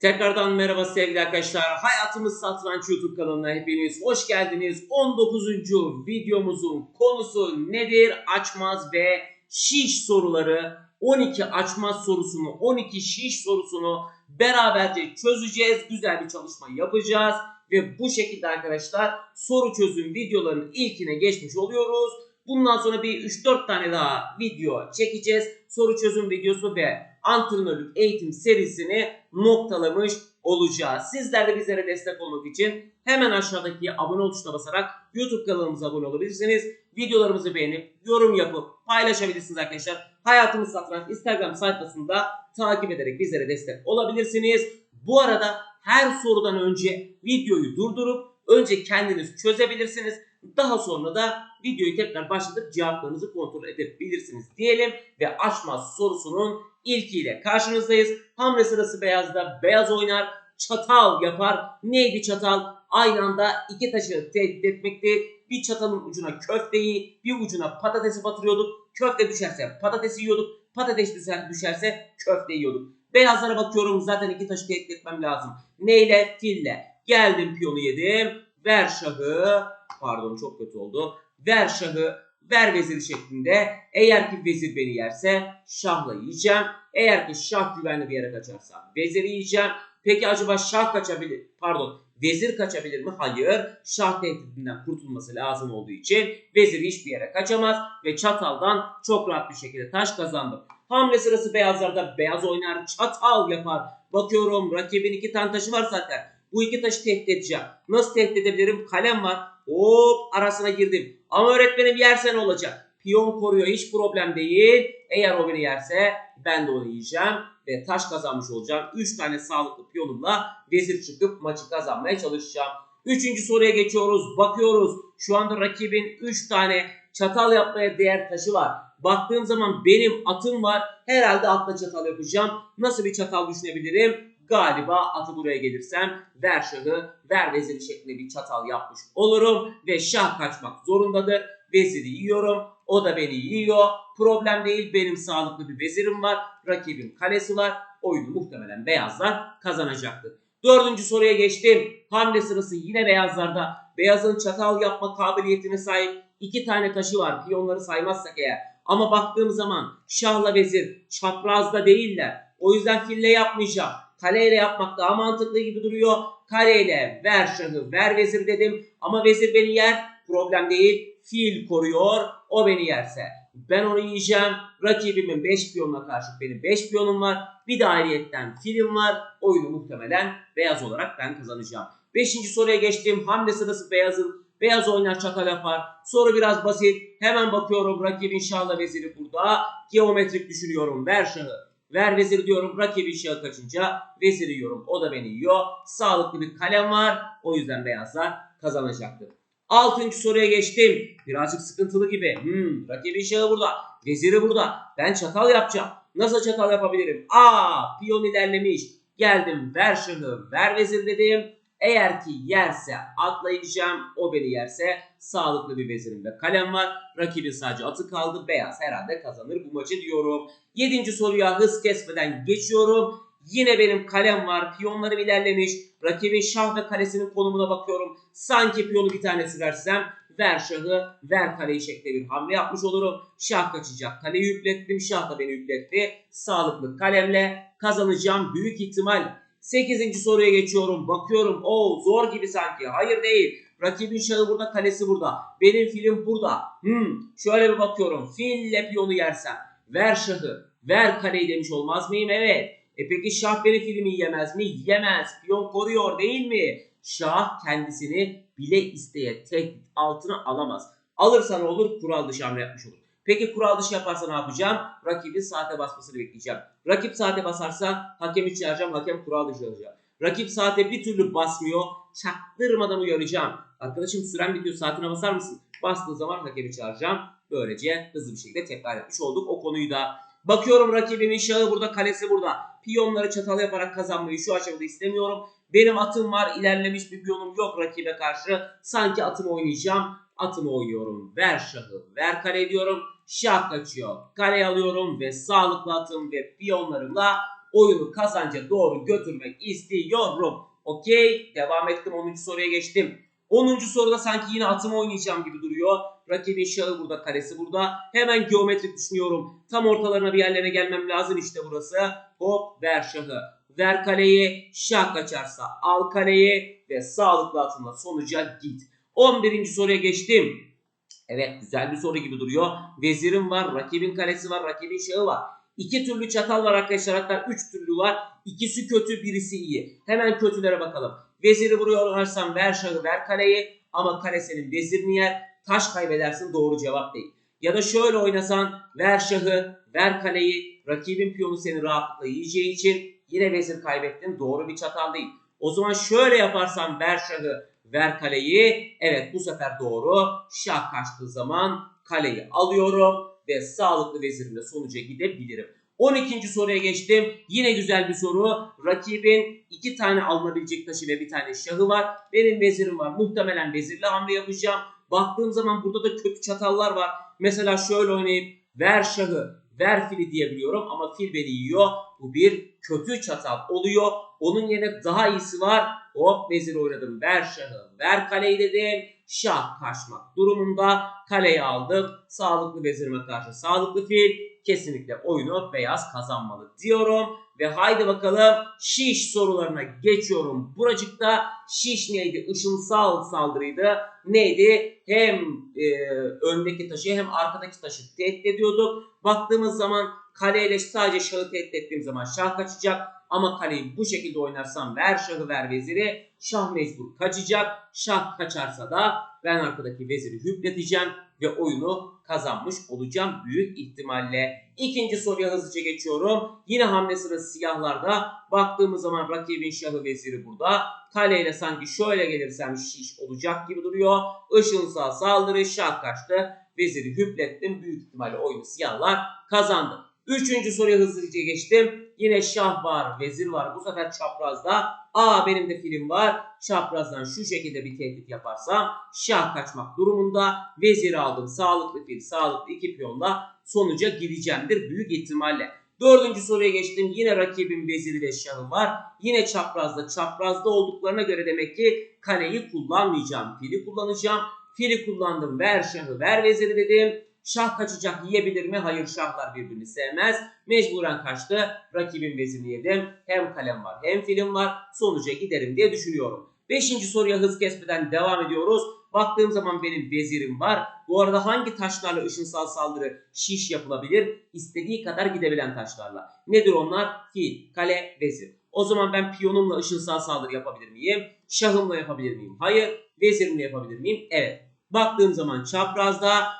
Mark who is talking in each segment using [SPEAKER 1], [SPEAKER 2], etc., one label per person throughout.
[SPEAKER 1] Tekrardan merhaba sevgili arkadaşlar. Hayatımız Satranç YouTube kanalına hepiniz hoş geldiniz. 19. videomuzun konusu nedir? Açmaz ve şiş soruları. 12 açmaz sorusunu, 12 şiş sorusunu beraberce çözeceğiz. Güzel bir çalışma yapacağız. Ve bu şekilde arkadaşlar soru çözüm videolarının ilkine geçmiş oluyoruz. Bundan sonra bir 3-4 tane daha video çekeceğiz. Soru çözüm videosu ve antrenörlük eğitim serisini noktalamış olacağız. Sizler de bizlere destek olmak için hemen aşağıdaki abone ol tuşuna basarak YouTube kanalımıza abone olabilirsiniz. Videolarımızı beğenip yorum yapıp paylaşabilirsiniz arkadaşlar. Hayatımız Satranç Instagram sayfasında takip ederek bizlere destek olabilirsiniz. Bu arada her sorudan önce videoyu durdurup önce kendiniz çözebilirsiniz. Daha sonra da videoyu tekrar başlatıp cevaplarınızı kontrol edebilirsiniz diyelim ve açmaz sorusunun ilkiyle karşınızdayız. Hamle sırası beyazda beyaz oynar, çatal yapar. Neydi çatal? Aynı anda iki taşı tehdit etmekti. Bir çatalın ucuna köfteyi, bir ucuna patatesi batırıyorduk. Köfte düşerse patatesi yiyorduk. Patates düşer, düşerse köfte yiyorduk. Beyazlara bakıyorum zaten iki taşı tehdit etmem lazım. Neyle? Fille. Geldim piyonu yedim. Ver şahı. Pardon çok kötü oldu. Ver şahı. Ver veziri şeklinde. Eğer ki vezir beni yerse şahla yiyeceğim. Eğer ki şah güvenli bir yere kaçarsa veziri yiyeceğim. Peki acaba şah kaçabilir? Pardon. Vezir kaçabilir mi? Hayır. Şah tehdidinden kurtulması lazım olduğu için vezir hiçbir yere kaçamaz ve çataldan çok rahat bir şekilde taş kazandım. Hamle sırası beyazlarda beyaz oynar, çatal yapar. Bakıyorum rakibin iki tane taşı var zaten. Bu iki taşı tehdit edeceğim. Nasıl tehdit edebilirim? Kalem var. Hop arasına girdim. Ama öğretmenim yersen olacak. Piyon koruyor hiç problem değil. Eğer o beni yerse ben de onu yiyeceğim. Ve taş kazanmış olacağım. 3 tane sağlıklı piyonumla vezir çıkıp maçı kazanmaya çalışacağım. Üçüncü soruya geçiyoruz. Bakıyoruz. Şu anda rakibin 3 tane çatal yapmaya değer taşı var. Baktığım zaman benim atım var. Herhalde atla çatal yapacağım. Nasıl bir çatal düşünebilirim? Galiba atı buraya gelirsem ver şahı, ver veziri şeklinde bir çatal yapmış olurum. Ve şah kaçmak zorundadır. Veziri yiyorum. O da beni yiyor. Problem değil. Benim sağlıklı bir vezirim var. Rakibin kalesi var. Oyunu muhtemelen beyazlar kazanacaktır. Dördüncü soruya geçtim. Hamle sırası yine beyazlarda. Beyazın çatal yapma kabiliyetine sahip iki tane taşı var. Piyonları saymazsak eğer. Ama baktığım zaman şahla vezir çaprazda değiller. O yüzden fille yapmayacağım. Kaleyle yapmak daha mantıklı gibi duruyor. Kaleyle ver şahı ver vezir dedim. Ama vezir beni yer. Problem değil. Fil koruyor. O beni yerse. Ben onu yiyeceğim. Rakibimin 5 piyonuna karşı benim 5 piyonum var. Bir de filim var. Oyunu muhtemelen beyaz olarak ben kazanacağım. Beşinci soruya geçtim. Hamle sırası beyazın. Beyaz oynar çatal yapar. Soru biraz basit. Hemen bakıyorum rakibin şahla veziri burada. Geometrik düşünüyorum. Ver şahı. Ver vezir diyorum. Rakibin şahı kaçınca veziri yiyorum. O da beni yiyor. Sağlıklı bir kalem var. O yüzden beyazlar kazanacaktır. Altıncı soruya geçtim. Birazcık sıkıntılı gibi. Hmm, rakibin şahı burada. Veziri burada. Ben çatal yapacağım. Nasıl çatal yapabilirim? Aa, piyon ilerlemiş. Geldim ver şahı, ver vezir dedim. Eğer ki yerse atlayacağım. O beni yerse sağlıklı bir vezirim ve kalem var. Rakibin sadece atı kaldı. Beyaz herhalde kazanır bu maçı diyorum. Yedinci soruya hız kesmeden geçiyorum. Yine benim kalem var. Piyonlarım ilerlemiş. Rakibin şah ve kalesinin konumuna bakıyorum. Sanki piyonu bir tanesi versem ver şahı, ver kaleyi şeklinde bir hamle yapmış olurum. Şah kaçacak. Kaleyi yüklettim. Şah da beni yükletti. Sağlıklı kalemle kazanacağım büyük ihtimal. 8. soruya geçiyorum. Bakıyorum. O zor gibi sanki. Hayır değil. Rakibin şahı burada, kalesi burada. Benim filim burada. Hmm, şöyle bir bakıyorum. Fille piyonu yersem. Ver şahı, ver kaleyi demiş olmaz mıyım? Evet. E peki şah benim filmi yemez mi? Yemez. Piyon koruyor değil mi? Şah kendisini bile isteye tehdit altına alamaz. Alırsa ne olur? Kural dışı hamle yapmış olur. Peki kural dışı yaparsa ne yapacağım? Rakibin saate basmasını bekleyeceğim. Rakip saate basarsa hakemi çağıracağım. Hakem kural dışı alacak. Rakip saate bir türlü basmıyor. Çaktırmadan uyaracağım. Arkadaşım süren bitiyor saatine basar mısın? Bastığı zaman hakemi çağıracağım. Böylece hızlı bir şekilde tekrar etmiş olduk o konuyu da. Bakıyorum rakibimin şahı burada, kalesi burada. Piyonları çatal yaparak kazanmayı şu aşamada istemiyorum. Benim atım var, ilerlemiş bir piyonum yok rakibe karşı. Sanki atımı oynayacağım. Atımı oynuyorum. Ver şahı, ver kale diyorum. Şah kaçıyor. Kale alıyorum ve sağlıklı atım ve piyonlarımla oyunu kazanca doğru götürmek istiyorum. Okey. Devam ettim. 10. soruya geçtim. 10. soruda sanki yine atımı oynayacağım gibi duruyor. Rakibin şahı burada, kalesi burada. Hemen geometrik düşünüyorum. Tam ortalarına bir yerlere gelmem lazım işte burası. Hop ver şahı. Ver kaleyi. Şah kaçarsa al kaleyi. Ve sağlıklı atımla sonuca git. 11. soruya geçtim. Evet güzel bir soru gibi duruyor. Vezirim var, rakibin kalesi var, rakibin şahı var. İki türlü çatal var arkadaşlar hatta üç türlü var. İkisi kötü birisi iyi. Hemen kötülere bakalım. Veziri buraya oynarsam ver şahı ver kaleyi ama kale senin vezirini yer. Taş kaybedersin doğru cevap değil. Ya da şöyle oynasan ver şahı ver kaleyi rakibin piyonu seni rahatlıkla yiyeceği için yine vezir kaybettin doğru bir çatal değil. O zaman şöyle yaparsan ver şahı ver kaleyi evet bu sefer doğru şah kaçtığı zaman kaleyi alıyorum ve sağlıklı vezirimle sonuca gidebilirim. 12. soruya geçtim. Yine güzel bir soru. Rakibin iki tane alınabilecek taşı ve bir tane şahı var. Benim vezirim var. Muhtemelen vezirle hamle yapacağım. Baktığım zaman burada da kötü çatallar var. Mesela şöyle oynayıp ver şahı, ver fili diyebiliyorum ama fil beni yiyor. Bu bir kötü çatal oluyor. Onun yerine daha iyisi var. Hop vezir oynadım. Ver şahı, ver kaleyi dedim. Şah kaçmak durumunda kaleyi aldım. Sağlıklı vezirime karşı sağlıklı fil. Kesinlikle oyunu beyaz kazanmalı diyorum. Ve haydi bakalım şiş sorularına geçiyorum. Buracıkta şiş neydi? Işınsal saldırıydı. Neydi? Hem e, öndeki taşı hem arkadaki taşı tehdit ediyorduk. Baktığımız zaman kaleyle sadece şahı tehdit ettiğim zaman şah kaçacak. Ama kaleyi bu şekilde oynarsam ver şahı ver veziri. Şah mecbur kaçacak. Şah kaçarsa da ben arkadaki veziri hüpleteceğim ve oyunu kazanmış olacağım büyük ihtimalle. İkinci soruya hızlıca geçiyorum. Yine hamle sırası siyahlarda. Baktığımız zaman rakibin şahı veziri burada. Kaleyle sanki şöyle gelirsem şiş olacak gibi duruyor. Işınsal saldırı şah kaçtı. Veziri hüplettim. Büyük ihtimalle oyunu siyahlar kazandı. Üçüncü soruya hızlıca geçtim. Yine şah var, vezir var. Bu sefer çaprazda. Aa benim de filim var. Çaprazdan şu şekilde bir tehdit yaparsam şah kaçmak durumunda. Veziri aldım. Sağlıklı fil, sağlıklı iki piyonla sonuca gideceğimdir büyük ihtimalle. Dördüncü soruya geçtim. Yine rakibin veziri ve şahı var. Yine çaprazda. Çaprazda olduklarına göre demek ki kaleyi kullanmayacağım. Fili kullanacağım. Fili kullandım. Ver şahı, ver veziri dedim. Şah kaçacak yiyebilir mi? Hayır şahlar birbirini sevmez. Mecburen kaçtı. Rakibin vezirini yedim. Hem kalem var hem filim var. Sonuca giderim diye düşünüyorum. Beşinci soruya hız kesmeden devam ediyoruz. Baktığım zaman benim vezirim var. Bu arada hangi taşlarla ışınsal saldırı şiş yapılabilir? İstediği kadar gidebilen taşlarla. Nedir onlar? Fil, kale, vezir. O zaman ben piyonumla ışınsal saldırı yapabilir miyim? Şahımla yapabilir miyim? Hayır. Vezirimle yapabilir miyim? Evet. Baktığım zaman çaprazda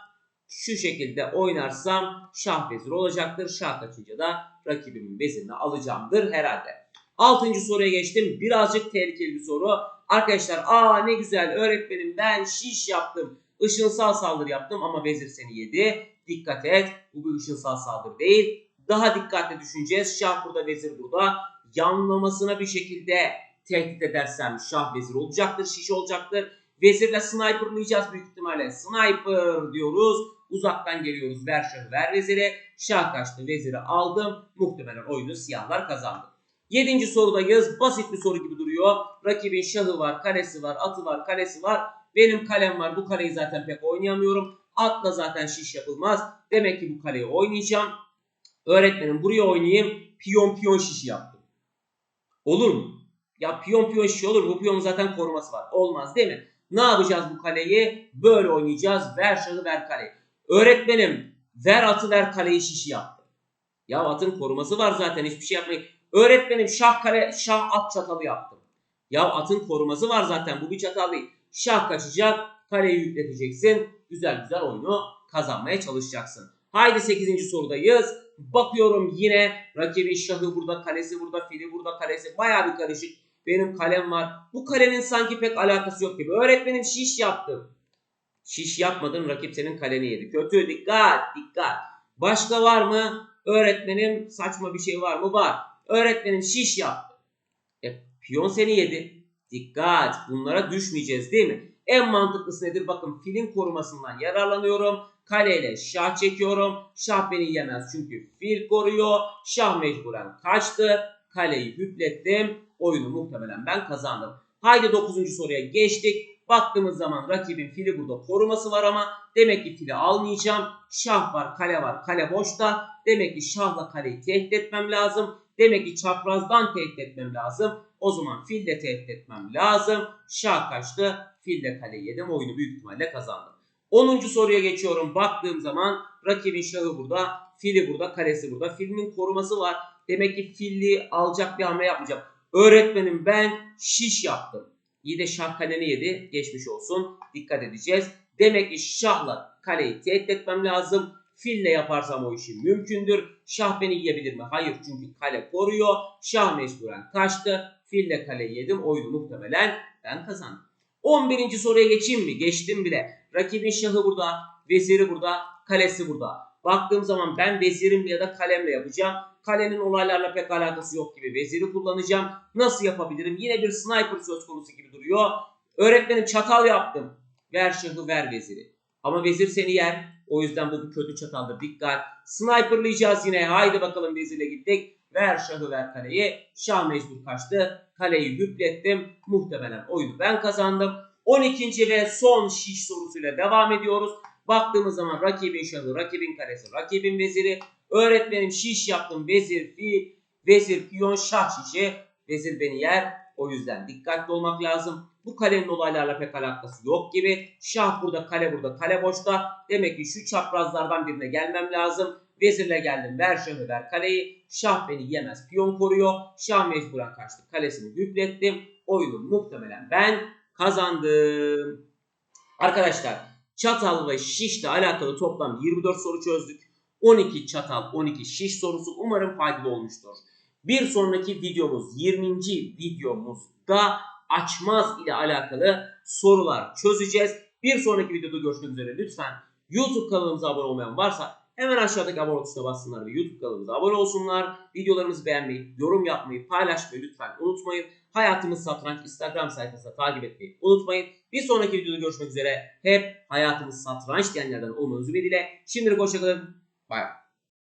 [SPEAKER 1] şu şekilde oynarsam şah vezir olacaktır. Şah kaçınca da rakibimin vezirini alacağımdır herhalde. Altıncı soruya geçtim. Birazcık tehlikeli bir soru. Arkadaşlar aa ne güzel öğretmenim ben şiş yaptım. Işınsal saldırı yaptım ama vezir seni yedi. Dikkat et bu bir ışınsal saldırı değil. Daha dikkatli düşüneceğiz. Şah burada vezir burada. Yanlamasına bir şekilde tehdit edersem şah vezir olacaktır. Şiş olacaktır. Vezirle sniperlayacağız büyük ihtimalle. Sniper diyoruz. Uzaktan geliyoruz. Ver şahı ver veziri. Şah kaçtı. Veziri aldım. Muhtemelen oyunu siyahlar kazandı. Yedinci sorudayız. Basit bir soru gibi duruyor. Rakibin şahı var, kalesi var, atı var, kalesi var. Benim kalem var. Bu kaleyi zaten pek oynayamıyorum. Atla zaten şiş yapılmaz. Demek ki bu kaleyi oynayacağım. Öğretmenim buraya oynayayım. Piyon piyon şişi yaptım. Olur mu? Ya piyon piyon şişi olur. Bu piyonun zaten koruması var. Olmaz değil mi? Ne yapacağız bu kaleyi? Böyle oynayacağız. Ver şahı ver kaleyi. Öğretmenim ver atı ver kaleyi şişi yaptı. Ya atın koruması var zaten hiçbir şey yapmayın. Öğretmenim şah kale şah at çatalı yaptım. Ya atın koruması var zaten bu bir çatal değil. Şah kaçacak kaleyi yükleteceksin. Güzel güzel oyunu kazanmaya çalışacaksın. Haydi 8. sorudayız. Bakıyorum yine rakibin şahı burada, kalesi burada, fili burada, kalesi baya bir karışık. Benim kalem var. Bu kalenin sanki pek alakası yok gibi. Öğretmenim şiş yaptım. Şiş yapmadın rakip senin kaleni yedi. Kötü dikkat dikkat. Başka var mı? Öğretmenim saçma bir şey var mı? Var. Öğretmenim şiş yaptı. E, piyon seni yedi. Dikkat bunlara düşmeyeceğiz değil mi? En mantıklısı nedir? Bakın filin korumasından yararlanıyorum. Kaleyle şah çekiyorum. Şah beni yemez çünkü fil koruyor. Şah mecburen kaçtı. Kaleyi hüplettim. Oyunu muhtemelen ben kazandım. Haydi 9. soruya geçtik. Baktığımız zaman rakibin fili burada koruması var ama demek ki fili almayacağım. Şah var, kale var, kale boşta. Demek ki şahla kaleyi tehdit etmem lazım. Demek ki çaprazdan tehdit etmem lazım. O zaman fille tehdit etmem lazım. Şah kaçtı. Fille kale yedim. Oyunu büyük ihtimalle kazandım. 10. soruya geçiyorum. Baktığım zaman rakibin şahı burada. Fili burada. Kalesi burada. Filinin koruması var. Demek ki filli alacak bir hamle yapmayacağım. Öğretmenim ben şiş yaptım. İyi de şah kaleni yedi. Geçmiş olsun. Dikkat edeceğiz. Demek ki şahla kaleyi tehdit etmem lazım. Fille yaparsam o işi mümkündür. Şah beni yiyebilir mi? Hayır çünkü kale koruyor. Şah mecburen kaçtı. Fille kale yedim. Oyunu muhtemelen ben kazandım. 11. soruya geçeyim mi? Geçtim bile. Rakibin şahı burada. Veziri burada. Kalesi burada. Baktığım zaman ben vezirimle ya da kalemle yapacağım. Kalenin olaylarla pek alakası yok gibi veziri kullanacağım. Nasıl yapabilirim? Yine bir sniper söz konusu gibi duruyor. Öğretmenim çatal yaptım. Ver şahı ver veziri. Ama vezir seni yer. O yüzden bu bir kötü çataldır. Dikkat. Sniperlayacağız yine. Haydi bakalım vezirle gittik. Ver şahı ver kaleyi. Şah mecbur kaçtı. Kaleyi hüplettim. Muhtemelen oyunu ben kazandım. 12. ve son şiş sorusuyla devam ediyoruz. Baktığımız zaman rakibin şahı, rakibin kalesi, rakibin veziri. Öğretmenim şiş yaptım. Vezir, fi, vezir, piyon, şah şişi. Vezir beni yer. O yüzden dikkatli olmak lazım. Bu kalenin olaylarla pek alakası yok gibi. Şah burada, kale burada, kale boşta. Demek ki şu çaprazlardan birine gelmem lazım. Vezirle geldim. Ver şahı ver kaleyi. Şah beni yemez. Piyon koruyor. Şah mecburen kaçtı. Kalesini hüplettim. Oyunu muhtemelen ben kazandım. Arkadaşlar çatal ve şişle alakalı toplam 24 soru çözdük. 12 çatal 12 şiş sorusu umarım faydalı olmuştur. Bir sonraki videomuz 20. videomuzda açmaz ile alakalı sorular çözeceğiz. Bir sonraki videoda görüşmek üzere. Lütfen YouTube kanalımıza abone olmayan varsa hemen aşağıdaki abone tuşuna bassınlar ve YouTube kanalımıza abone olsunlar. Videolarımızı beğenmeyi, yorum yapmayı, paylaşmayı lütfen unutmayın. Hayatımız Satranç Instagram sayfasında takip etmeyi unutmayın. Bir sonraki videoda görüşmek üzere. Hep hayatımız satranç diyenlerden olmanızı ümidiyle. Şimdilik hoşçakalın. Bay bay.